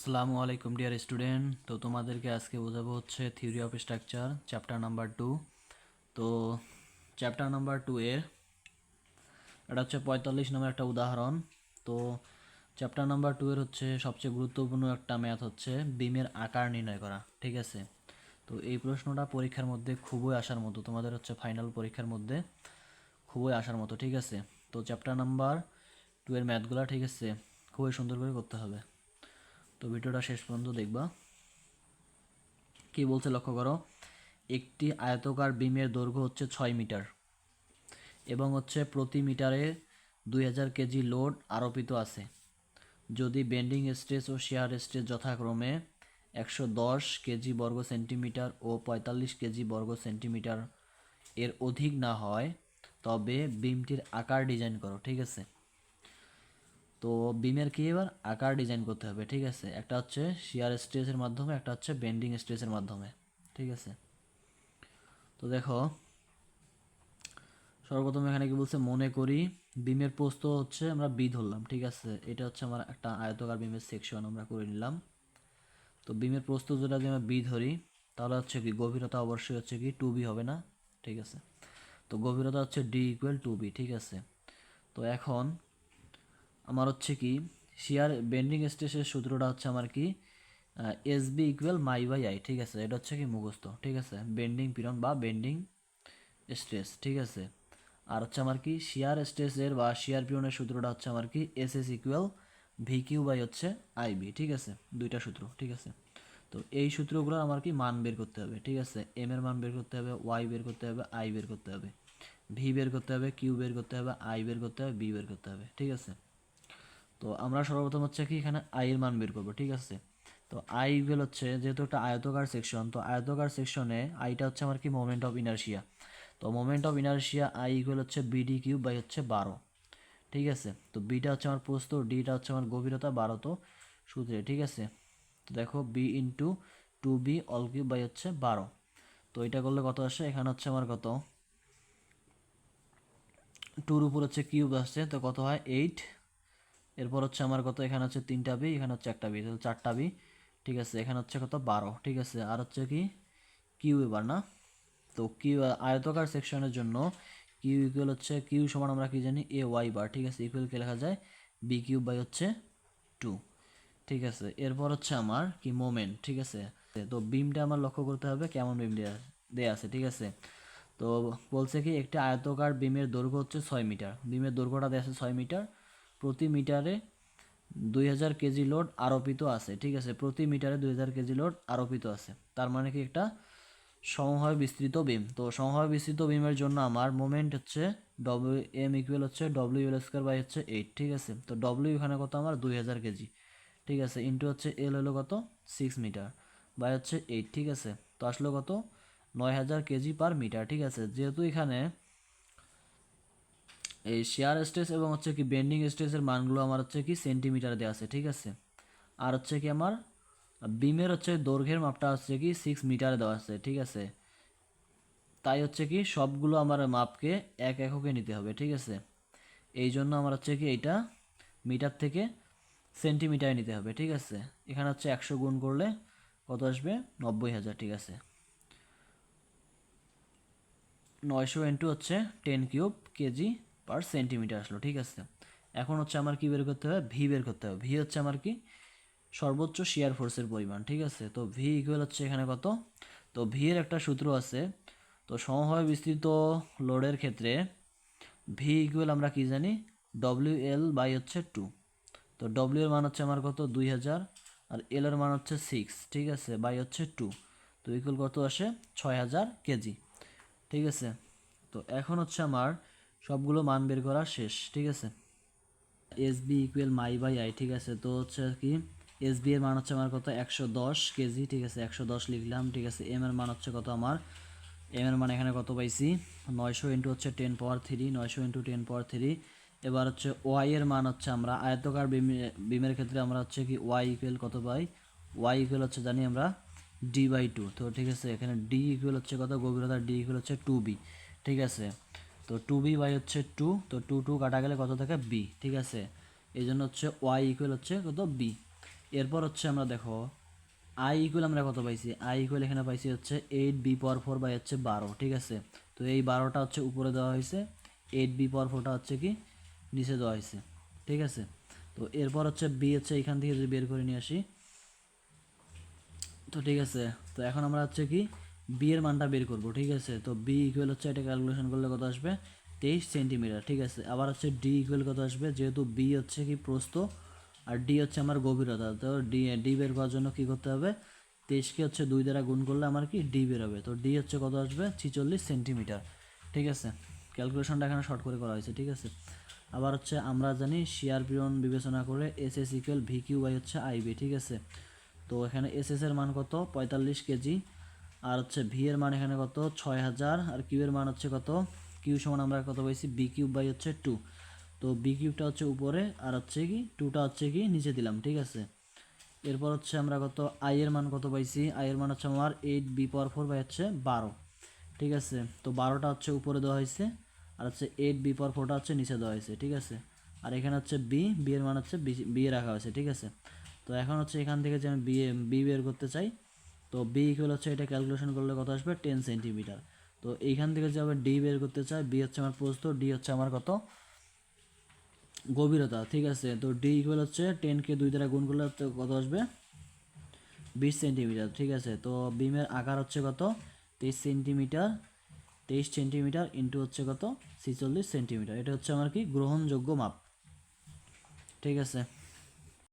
আসসালামু আলাইকুম, dear student. তো তোমাদেরকে আজকে বোঝাবো হচ্ছে theory of structure, chapter number two. তো চ্যাপ্টার নাম্বার টু এর এটা হচ্ছে পঁয়তাল্লিশ নামের একটা উদাহরণ। তো চ্যাপ্টার নাম্বার টু এর হচ্ছে সবচেয়ে গুরুত্বপূর্ণ একটা ম্যাথ হচ্ছে বিমের আকার নির্ণয় করা, ঠিক আছে? তো এই প্রশ্নটা পরীক্ষার মধ্যে খুবই আসার মতো, তোমাদের হচ্ছে ফাইনাল পরীক্ষার মধ্যে খুবই আসার মতো, ঠিক আছে? তো চ্যাপ্টার নাম্বার টু এর ম্যাথগুলো, ঠিক আছে? খুবই সুন্দর করে করতে হবে। তো ভিডিওটা শেষ পর্যন্ত দেখবা। কি বলছে লক্ষ্য করো? একটি আয়তকার বিমের দৈর্ঘ্য হচ্ছে ছয় মিটার এবং হচ্ছে প্রতি মিটারে দুই হাজার কেজি লোড আরোপিত আছে। যদি বেন্ডিং স্ট্রেস ও শেয়ার স্ট্রেস যথাক্রমে একশো দশ কেজি বর্গ সেন্টিমিটার ও পঁয়তাল্লিশ কেজি বর্গ সেন্টিমিটার এর অধিক না হয়, তবে বিমটির আকার ডিজাইন করো, ঠিক আছে? তো বিমের কি এবার? আকার ডিজাইন করতে হবে, ঠিক আছে? একটা হচ্ছে শিয়ার স্ট্রেসের মাধ্যমে, একটা হচ্ছে বেন্ডিং স্ট্রেসের মাধ্যমে, ঠিক আছে? তো দেখো, সর্বপ্রথম এখানে কি বলছে? মনে করি বিমের প্রস্থ হচ্ছে আমরা বি ধরলাম, ঠিক আছে? এটা হচ্ছে আমার একটা আয়তকার বিমের সেকশন আমরা করে নিলাম। তো বিমের প্রস্থ যেটা যদি আমরা বি ধরি, তাহলে হচ্ছে কি গভীরতা অবশ্যই হচ্ছে কি টু বি হবে না, ঠিক আছে? তো গভীরতা হচ্ছে ডি ইকুয়াল টু বি ঠিক আছে? তো এখন আমার হচ্ছে কি শিয়ার বেন্ডিং স্ট্রেসের সূত্রটা হচ্ছে আমার কি S B equal my by I ঠিক আছে? এটা হচ্ছে কি মুখস্থ, ঠিক আছে? বেন্ডিং পিরন বা বেন্ডিং স্ট্রেস ঠিক আছে? আর হচ্ছে আমার কি শিয়ার স্ট্রেসের বা শিয়ার পিরনের সূত্রটা হচ্ছে আমার কি S S equal V Q by হচ্ছে আই বি ঠিক আছে? দুইটা সূত্র, ঠিক আছে? তো এই সূত্রগুলো আমার কি মান বের করতে হবে, ঠিক আছে? এম এর মান বের করতে হবে ওয়াই বের করতে হবে আই বের করতে হবে। ভি বের করতে হবে কিউ বের করতে হবে আই বের করতে হবে বি বের করতে হবে, ঠিক আছে? তো আমরা সর্বপ্রথম হচ্ছে কি এখানে আই এর মান বের করব, ঠিক আছে? তো আই ইকুয়াল হচ্ছে যেহেতু একটা আয়তকার সেকশন তো আয়তকার সেকশনে আইটা হচ্ছে আমার কি মোমেন্ট অফ ইনার্শিয়া তো moment of inertia I equal হচ্ছে বিডি কিউব বাই হচ্ছে বারো, ঠিক আছে? তো বিটা হচ্ছে আমার প্রস্থ ডিটা হচ্ছে আমার গভীরতা বারো, তো সূত্রে, ঠিক আছে? তো দেখো B into two B all cube by হচ্ছে বারো। তো এটা করলে কত আসে? এখানে হচ্ছে আমার কত? টুর উপর হচ্ছে কিউব আসছে, তো কত হয়? এইট এরপর হচ্ছে আমার কত? এখানে হচ্ছে তিনটা বি, এখানে হচ্ছে একটা বি, তাহলে চারটা বি, ঠিক আছে? এখানে হচ্ছে কত? বারো, ঠিক আছে? আর হচ্ছে কি? কিউ এবার, না? তো কিউ আয়তকার সেকশনের জন্য কিউ ইকুয়াল হচ্ছে কিউ সমান আমরা কি জানি? এ ওয়াই বার ঠিক আছে? ইকুয়াল কে লেখা যায়? বি কিউ বাই হচ্ছে টু ঠিক আছে? এরপর হচ্ছে আমার কি? মোমেন্ট ঠিক আছে? তো বিমটা আমার লক্ষ্য করতে হবে কেমন বিম দেয়া দেয়া আছে, ঠিক আছে? তো বলছে কি? একটি আয়তকার বিমের দৈর্ঘ্য হচ্ছে ছয় মিটার। বিমের দৈর্ঘ্যটা দেওয়া আছে ছয় মিটার। প্রতি মিটারে দুই হাজার কেজি লোড আরোপিত আছে, ঠিক আছে? প্রতি মিটারে দুই হাজার কেজি লোড আরোপিত আছে। তার মানে কি একটা সমভাবে বিস্তৃত বিম। তো সমভাবে বিস্তৃত বিমের জন্য আমার মোমেন্ট হচ্ছে ডব্লিউ এম ইকুয়াল হচ্ছে ডব্লিউ এল স্কোয়ার বাই হচ্ছে এইট ঠিক আছে? তো ডব্লিউ এখানে কত আমার? দুই হাজার কেজি, ঠিক আছে? ইন্টু হচ্ছে এল হলো কত? সিক্স মিটার বাই হচ্ছে এইট ঠিক আছে? তো আসলো কত? নয় হাজার কেজি পার মিটার ঠিক আছে? যেহেতু এখানে এই শেয়ার স্ট্রেস এবং হচ্ছে কি বেন্ডিং স্ট্রেসের মানগুলো আমার হচ্ছে কি সেন্টিমিটার দেওয়া আছে, ঠিক আছে? আর হচ্ছে কি আমার বিমের হচ্ছে দৈর্ঘ্যের মাপটা হচ্ছে কি সিক্স মিটারে দেওয়া আছে, ঠিক আছে? তাই হচ্ছে কি সবগুলো আমার মাপকে এক এককে নিতে হবে, ঠিক আছে? এই জন্য আমার হচ্ছে কি এইটা মিটার থেকে সেন্টিমিটারে নিতে হবে, ঠিক আছে? এখানে হচ্ছে একশো গুণ করলে কত আসবে? নব্বই হাজার, ঠিক আছে? নয়শো ইন্টু হচ্ছে ten cube kg per centimetre আসলো, ঠিক আছে? এখন হচ্ছে আমার কি বের করতে হবে? ভি বের করতে হবে। ভি হচ্ছে আমার কি? সর্বোচ্চ শেয়ার ফোর্সের পরিমাণ, ঠিক আছে? তো ভি ইকুয়াল হচ্ছে এখানে কত? তো ভি এর একটা সূত্র আছে। তো সমভাবে বিস্তৃত লোডের ক্ষেত্রে ভি ইকুয়াল আমরা কি জানি? ডব্লিউ এল বাই হচ্ছে টু তো ডব্লিউ এর মান হচ্ছে আমার কত? দুই হাজার। আর এল এর মান হচ্ছে সিক্স ঠিক আছে? বাই হচ্ছে টু তো ইকুয়াল কত আসে? ছয় হাজার কেজি। ঠিক আছে? তো এখন হচ্ছে আমার সবগুলো মান বের করা শেষ, ঠিক আছে? S B equal my by I ঠিক আছে? তো হচ্ছে কি এস বি এর মান হচ্ছে আমার কত? একশো দশ কেজি, ঠিক আছে? একশো দশ লিখলাম, ঠিক আছে? এম এর মান হচ্ছে কত আমার? এম এর মান এখানে কত পাইছি? নয়শো ইন্টু হচ্ছে টেন পাওয়ার থ্রি নয়শো ইন্টু টেন পাওয়ার থ্রি এবার হচ্ছে ওয়াই এর মান হচ্ছে আমরা, আয়তকার বিমে- বিমের ক্ষেত্রে আমরা হচ্ছে কি ওয়াই ইকুয়াল কত পাই? ওয়াই ইকুয়াল হচ্ছে জানি আমরা ডি বাই টু তো ঠিক আছে? এখানে ডি ইকুয়াল হচ্ছে কত? গভীরতা ডি ইকুয়াল হচ্ছে টু বি ঠিক আছে? তো টু বি বাই হচ্ছে টু তো টু টু কাটা গেলে কত থাকে? বি ঠিক আছে? এই জন্য হচ্ছে ওয়াই ইকুয়াল হচ্ছে কত? বি এরপর হচ্ছে আমরা দেখো আই ইকুয়াল আমরা কত পাইছি? আই ইকুয়াল এখানে পাইছি হচ্ছে eight B power four by হচ্ছে বারো, ঠিক আছে? তো এই বারোটা হচ্ছে উপরে দেওয়া হয়েছে এইট বি পাওয়ার ফোরটা হচ্ছে কি? নিচে দেওয়া হয়েছে, ঠিক আছে? তো এরপর হচ্ছে বি হচ্ছে এখান থেকে যদি বের করে নিয়ে আসি, তো ঠিক আছে? তো এখন আমরা হচ্ছে কি? বি এর মানটা বের করব, ঠিক আছে? তো বি ইকুয়াল হচ্ছে এটা ক্যালকুলেশন করলে কত আসবে? তেইশ সেন্টিমিটার ঠিক আছে? আবার হচ্ছে ডি ইকুয়াল কত আসবে? যেহেতু বি হচ্ছে কি প্রস্থ, আর ডি হচ্ছে আমার গভীরতা, তো ডি ডি বের করার জন্য কি করতে হবে? তেইশকে হচ্ছে দুই দ্বারা গুণ করলে আমার কি? ডি বের হবে। তো ডি হচ্ছে কত আসবে? ছিচল্লিশ সেন্টিমিটার ঠিক আছে? ক্যালকুলেশনটা এখানে শর্ট করে করা হয়েছে, ঠিক আছে? আবার হচ্ছে আমরা জানি শিয়ার পিরন বিবেচনা করে S S equal V Q by হচ্ছে আইবি ঠিক আছে? তো এখানে এস এস এর মান কত? পঁয়তাল্লিশ কেজি। আর হচ্ছে ভি এর মান এখানে কত? ছয় হাজার। আর কিউ এর মান হচ্ছে কত? কিউ সমান আমরা কত পাইছি? বি কিউব বাই হচ্ছে টু তো বি কিউবটা হচ্ছে উপরে, আর হচ্ছে কি টুটা হচ্ছে কি, নিচে দিলাম, ঠিক আছে? এরপর হচ্ছে আমরা কত? আই এর মান কত পাইছি? আই এর মান হচ্ছে আমার eight B power four by হচ্ছে বারো। ঠিক আছে? তো বারোটা হচ্ছে উপরে দেওয়া হয়েছে, আর হচ্ছে এইট বি পাওয়ার ফোরটা হচ্ছে নিচে দেওয়া হয়েছে, ঠিক আছে? আর এখানে হচ্ছে বি বি এর মান হচ্ছে বি রাখা হয়েছে, ঠিক আছে? তো এখন হচ্ছে এখান থেকে যে আমি বি বি বের করতে চাই তো বি ইকুয়াল হচ্ছে এটা ক্যালকুলেশন করলে কত আসবে? টেন সেন্টিমিটার তো এইখান থেকে যে আবার ডি বের করতে চাই বি হচ্ছে আমার প্রস্থ ডি হচ্ছে আমার কত? গভীরতা, ঠিক আছে? তো ডি ইকুয়াল হচ্ছে টেনকে দুই দ্বারা গুণ করলে কত আসবে? বিশ সেন্টিমিটার ঠিক আছে? তো বিমের আকার হচ্ছে কত? তেইশ সেন্টিমিটার তেইশ সেন্টিমিটার ইন্টু হচ্ছে কত? ছিচল্লিশ সেন্টিমিটার এটা হচ্ছে আমার কি? গ্রহণযোগ্য মাপ। ঠিক আছে?